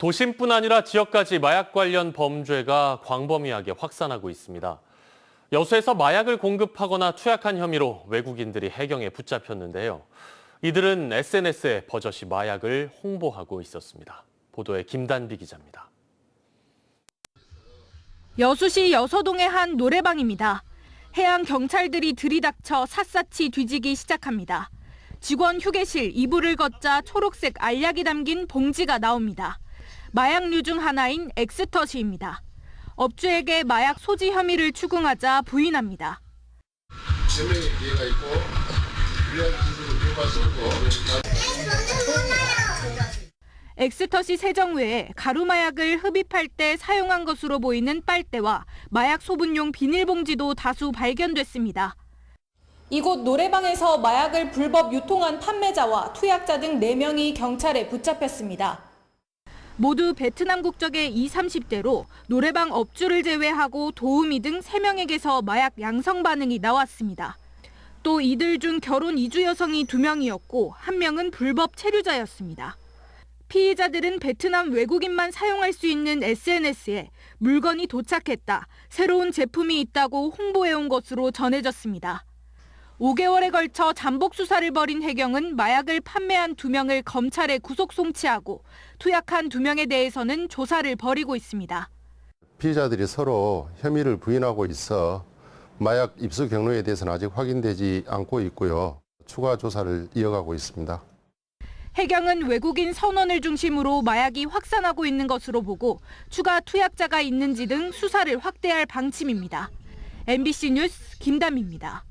도심뿐 아니라 지역까지 마약 관련 범죄가 광범위하게 확산하고 있습니다. 여수에서 마약을 공급하거나 투약한 혐의로 외국인들이 해경에 붙잡혔는데요. 이들은 SNS에 버젓이 마약을 홍보하고 있었습니다. 보도에 김단비 기자입니다. 여수시 여서동의 한 노래방입니다. 해양 경찰들이 들이닥쳐 샅샅이 뒤지기 시작합니다. 직원 휴게실 이불을 걷자 초록색 알약이 담긴 봉지가 나옵니다. 마약류 중 하나인 엑스터시입니다. 업주에게 마약 소지 혐의를 추궁하자 부인합니다. 기회가 엑스터시 세정 외에 가루 마약을 흡입할 때 사용한 것으로 보이는 빨대와 마약 소분용 비닐봉지도 다수 발견됐습니다. 이곳 노래방에서 마약을 불법 유통한 판매자와 투약자 등 4명이 경찰에 붙잡혔습니다. 모두 베트남 국적의 20, 30대로 노래방 업주를 제외하고 도우미 등 3명에게서 마약 양성 반응이 나왔습니다. 또 이들 중 결혼 이주 여성이 2명이었고 1명은 불법 체류자였습니다. 피의자들은 베트남 외국인만 사용할 수 있는 SNS에 물건이 도착했다, 새로운 제품이 있다고 홍보해온 것으로 전해졌습니다. 5개월에 걸쳐 잠복 수사를 벌인 해경은 마약을 판매한 2명을 검찰에 구속 송치하고 투약한 2명에 대해서는 조사를 벌이고 있습니다. 피해자들이 서로 혐의를 부인하고 있어 마약 입수 경로에 대해서는 아직 확인되지 않고 있고요. 추가 조사를 이어가고 있습니다. 해경은 외국인 선원을 중심으로 마약이 확산하고 있는 것으로 보고 추가 투약자가 있는지 등 수사를 확대할 방침입니다. MBC 뉴스 김담입니다.